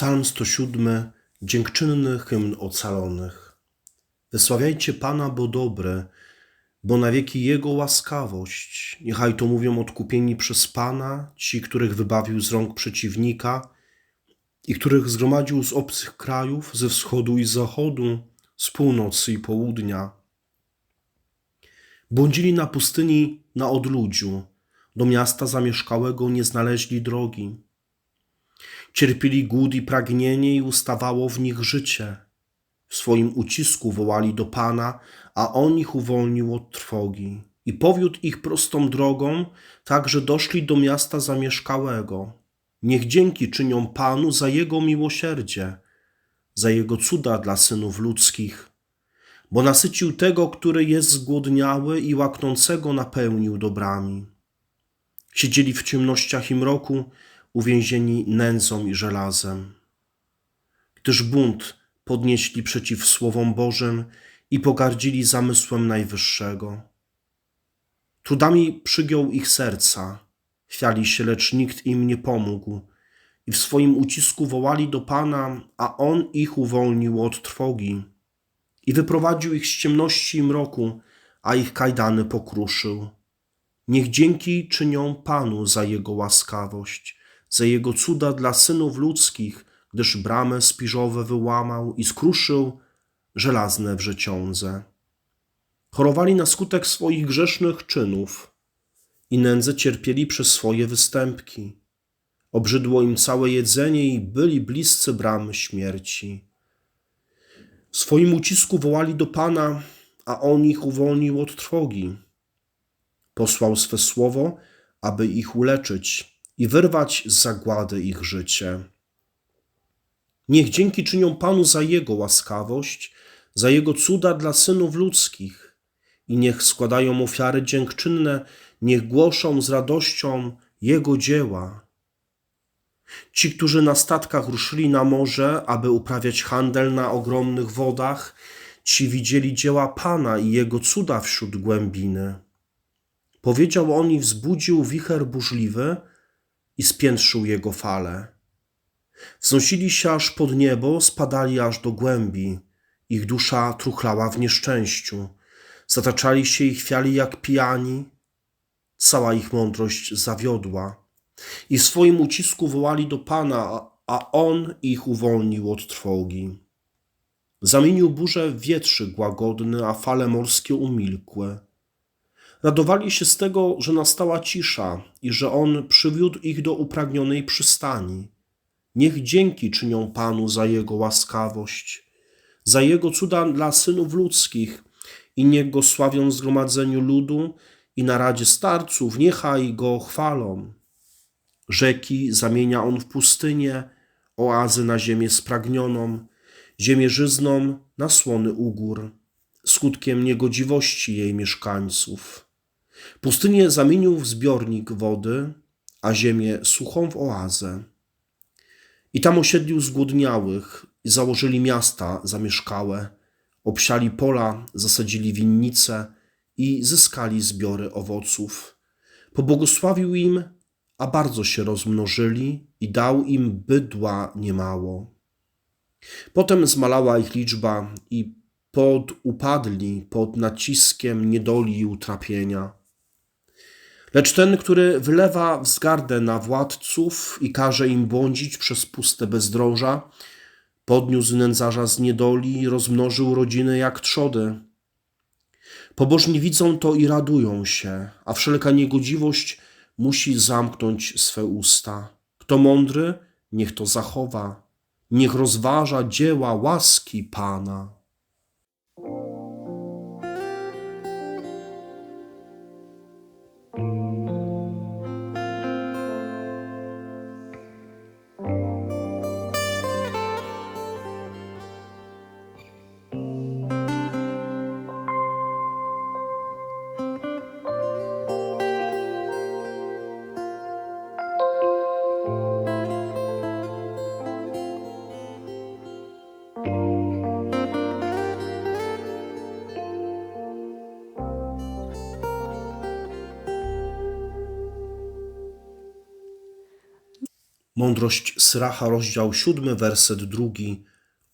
Psalm 107. Dziękczynny hymn ocalonych. Wysławiajcie Pana, bo dobry, bo na wieki Jego łaskawość. Niechaj to mówią odkupieni przez Pana, ci, których wybawił z rąk przeciwnika i których zgromadził z obcych krajów, ze wschodu i zachodu, z północy i południa. Błądzili na pustyni na odludziu, do miasta zamieszkałego nie znaleźli drogi. Cierpieli głód i pragnienie i ustawało w nich życie. W swoim ucisku wołali do Pana, a On ich uwolnił od trwogi. I powiódł ich prostą drogą, tak że doszli do miasta zamieszkałego. Niech dzięki czynią Panu za Jego miłosierdzie, za Jego cuda dla synów ludzkich. Bo nasycił tego, który jest zgłodniały i łaknącego napełnił dobrami. Siedzieli w ciemnościach i mroku, uwięzieni nędzą i żelazem. Gdyż bunt podnieśli przeciw słowom Bożym i pogardzili zamysłem Najwyższego. Trudami przygiął ich serca, chwiali się, lecz nikt im nie pomógł i w swoim ucisku wołali do Pana, a On ich uwolnił od trwogi i wyprowadził ich z ciemności i mroku, a ich kajdany pokruszył. Niech dzięki czynią Panu za Jego łaskawość, za Jego cuda dla synów ludzkich, gdyż bramę spiżowe wyłamał i skruszył żelazne wrzeciądze. Chorowali na skutek swoich grzesznych czynów i nędzę cierpieli przez swoje występki. Obrzydło im całe jedzenie i byli bliscy bramy śmierci. W swoim ucisku wołali do Pana, a On ich uwolnił od trwogi. Posłał swe słowo, aby ich uleczyć i wyrwać z zagłady ich życie. Niech dzięki czynią Panu za Jego łaskawość, za Jego cuda dla synów ludzkich i niech składają ofiary dziękczynne, niech głoszą z radością Jego dzieła. Ci, którzy na statkach ruszyli na morze, aby uprawiać handel na ogromnych wodach, ci widzieli dzieła Pana i Jego cuda wśród głębiny. Powiedział on i wzbudził wicher burzliwy i spiętrzył jego fale. Wznosili się aż pod niebo, spadali aż do głębi. Ich dusza truchlała w nieszczęściu. Zataczali się i chwiali jak pijani. Cała ich mądrość zawiodła. I w swoim ucisku wołali do Pana, a On ich uwolnił od trwogi. Zamienił burzę w wietrzyk łagodny, a fale morskie umilkłe. Radowali się z tego, że nastała cisza i że On przywiódł ich do upragnionej przystani. Niech dzięki czynią Panu za Jego łaskawość, za Jego cuda dla synów ludzkich i niech Go sławią w zgromadzeniu ludu i na radzie starców, niechaj Go chwalą. Rzeki zamienia On w pustynię, oazy na ziemię spragnioną, ziemię żyzną na słony ugór, skutkiem niegodziwości jej mieszkańców. Pustynię zamienił w zbiornik wody, a ziemię suchą w oazę. I tam osiedlił zgłodniałych i założyli miasta zamieszkałe, obsiali pola, zasadzili winnice i zyskali zbiory owoców. Pobłogosławił im, a bardzo się rozmnożyli i dał im bydła niemało. Potem zmalała ich liczba i podupadli pod naciskiem niedoli i utrapienia. Lecz ten, który wylewa wzgardę na władców i każe im błądzić przez puste bezdroża, podniósł nędzarza z niedoli i rozmnożył rodziny jak trzody. Pobożni widzą to i radują się, a wszelka niegodziwość musi zamknąć swe usta. Kto mądry, niech to zachowa, niech rozważa dzieła łaski Pana. Mądrość Syracha, rozdział siódmy, werset drugi.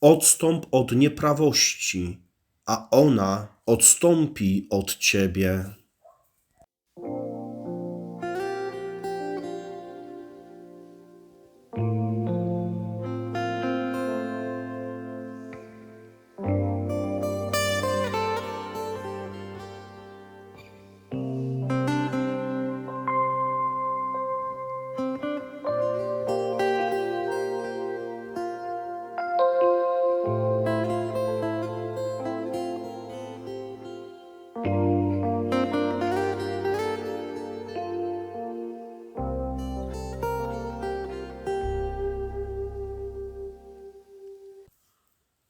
Odstąp od nieprawości, a ona odstąpi od ciebie.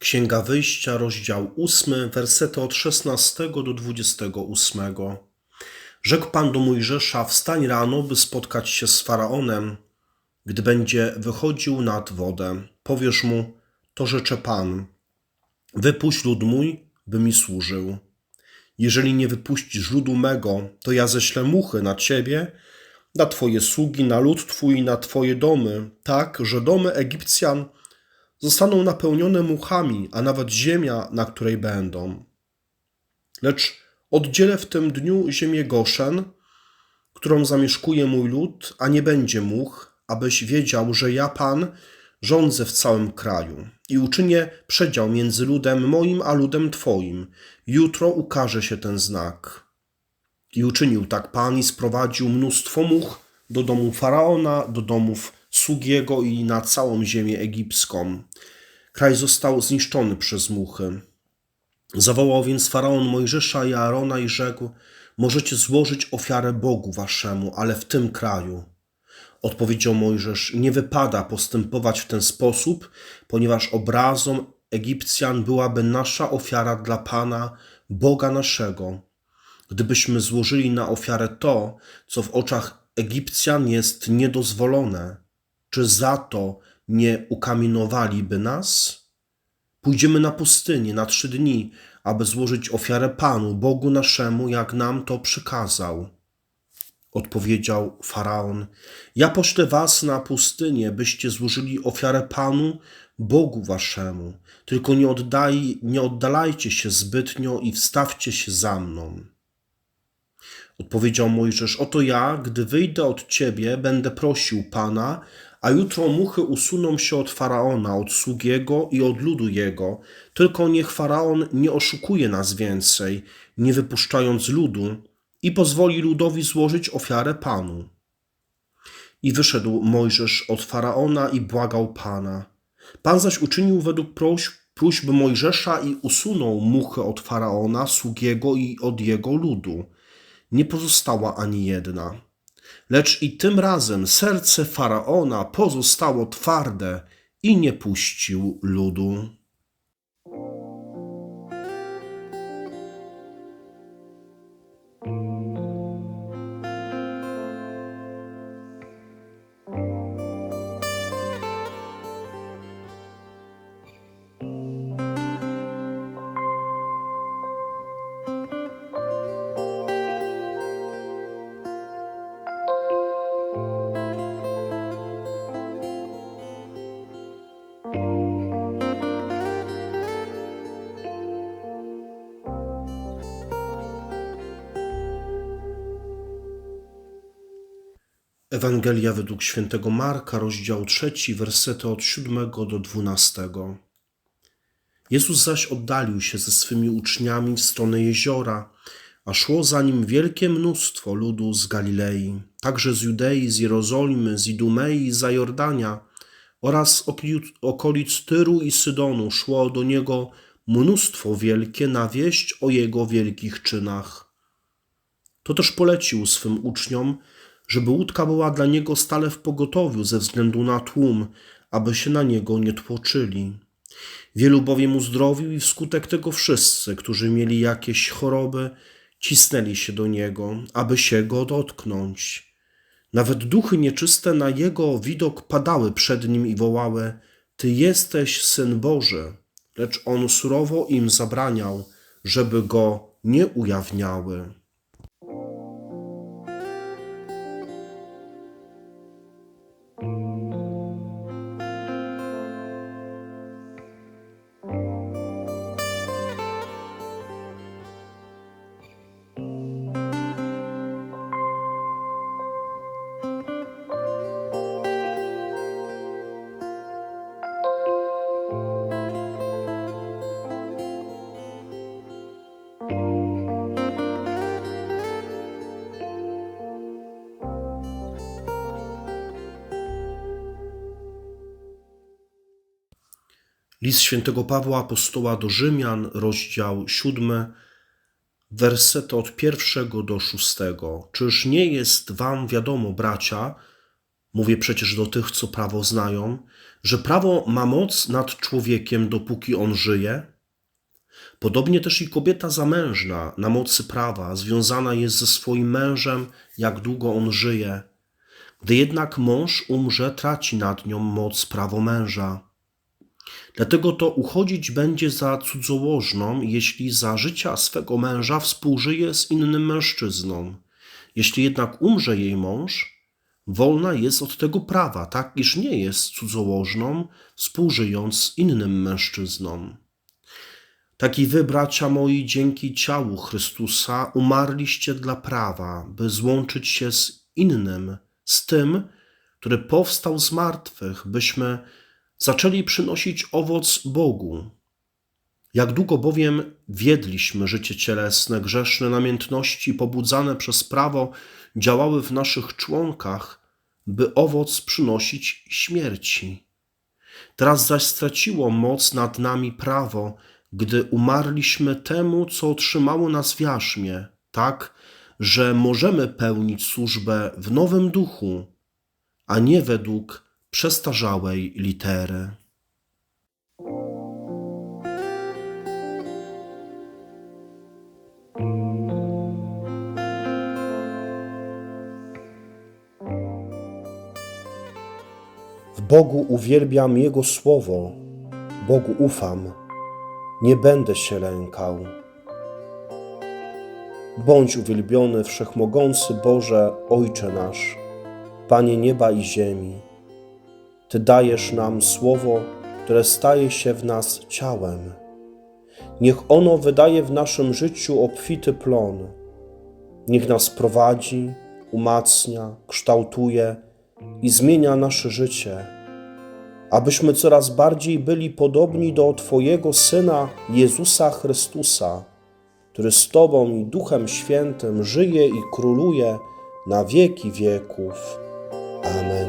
Księga Wyjścia, rozdział 8, wersety od 16 do 28. Rzekł Pan do Mojżesza: Wstań rano, by spotkać się z faraonem, gdy będzie wychodził nad wodę. Powiesz mu: To rzecze Pan: Wypuść lud mój, by mi służył. Jeżeli nie wypuścisz ludu mego, to ja ześlę muchy na ciebie, na twoje sługi, na lud twój i na twoje domy, tak, że domy Egipcjan zostaną napełnione muchami, a nawet ziemia, na której będą. Lecz oddzielę w tym dniu ziemię Goszen, którą zamieszkuje mój lud, a nie będzie much, abyś wiedział, że ja, Pan, rządzę w całym kraju i uczynię przedział między ludem moim a ludem Twoim. Jutro ukaże się ten znak. I uczynił tak Pan i sprowadził mnóstwo much do domu Faraona, do domów sług jego i na całą ziemię egipską. Kraj został zniszczony przez muchy. Zawołał więc faraon Mojżesza i Aarona i rzekł: Możecie złożyć ofiarę Bogu waszemu, ale w tym kraju. Odpowiedział Mojżesz: Nie wypada postępować w ten sposób, ponieważ obrazom Egipcjan byłaby nasza ofiara dla Pana, Boga naszego. Gdybyśmy złożyli na ofiarę to, co w oczach Egipcjan jest niedozwolone, czy za to nie ukamienowaliby nas? Pójdziemy na pustynię na trzy dni, aby złożyć ofiarę Panu, Bogu naszemu, jak nam to przykazał. Odpowiedział faraon: Ja poślę was na pustynię, byście złożyli ofiarę Panu, Bogu waszemu. Tylko nie, oddaj, nie oddalajcie się zbytnio i wstawcie się za mną. Odpowiedział Mojżesz: Oto ja, gdy wyjdę od ciebie, będę prosił Pana, a jutro muchy usuną się od faraona, od sług jego i od ludu jego. Tylko niech faraon nie oszukuje nas więcej, nie wypuszczając ludu, i pozwoli ludowi złożyć ofiarę Panu. I wyszedł Mojżesz od faraona i błagał Pana. Pan zaś uczynił według próśb, próśb Mojżesza i usunął muchy od faraona, sługiego i od jego ludu. Nie pozostała ani jedna. Lecz i tym razem serce faraona pozostało twarde i nie puścił ludu. Ewangelia według świętego Marka, rozdział 3, wersety od 7 do 12. Jezus zaś oddalił się ze swymi uczniami w stronę jeziora, a szło za nim wielkie mnóstwo ludu z Galilei, także z Judei, z Jerozolimy, z Idumei z Zajordania oraz okolic Tyru i Sydonu szło do niego mnóstwo wielkie na wieść o jego wielkich czynach. To też polecił swym uczniom, żeby łódka była dla niego stale w pogotowiu ze względu na tłum, aby się na niego nie tłoczyli. Wielu bowiem uzdrowił i wskutek tego wszyscy, którzy mieli jakieś choroby, cisnęli się do niego, aby się go dotknąć. Nawet duchy nieczyste na jego widok padały przed nim i wołały: Ty jesteś syn Boży. Lecz on surowo im zabraniał, żeby go nie ujawniały. List świętego Pawła Apostoła do Rzymian, rozdział 7, wersety od pierwszego do szóstego. Czyż nie jest wam wiadomo, bracia, mówię przecież do tych, co prawo znają, że prawo ma moc nad człowiekiem, dopóki on żyje? Podobnie też i kobieta zamężna na mocy prawa związana jest ze swoim mężem, jak długo on żyje. Gdy jednak mąż umrze, traci nad nią moc prawo męża. Dlatego to uchodzić będzie za cudzołożną, jeśli za życia swego męża współżyje z innym mężczyzną. Jeśli jednak umrze jej mąż, wolna jest od tego prawa, tak iż nie jest cudzołożną, współżyjąc z innym mężczyzną. Tak i wy, bracia moi, dzięki ciału Chrystusa umarliście dla prawa, by złączyć się z innym, z tym, który powstał z martwych, byśmy zaczęli przynosić owoc Bogu. Jak długo bowiem wiedliśmy życie cielesne, grzeszne namiętności pobudzane przez prawo działały w naszych członkach, by owoc przynosić śmierci. Teraz zaś straciło moc nad nami prawo, gdy umarliśmy temu, co otrzymało nas w jarzmie, tak, że możemy pełnić służbę w nowym duchu, a nie według przestarzałej litery. W Bogu uwielbiam Jego słowo, Bogu ufam, nie będę się lękał. Bądź uwielbiony, wszechmogący Boże, Ojcze nasz, Panie nieba i ziemi. Ty dajesz nam słowo, które staje się w nas ciałem. Niech ono wydaje w naszym życiu obfity plon. Niech nas prowadzi, umacnia, kształtuje i zmienia nasze życie, abyśmy coraz bardziej byli podobni do Twojego Syna Jezusa Chrystusa, który z Tobą i Duchem Świętym żyje i króluje na wieki wieków. Amen.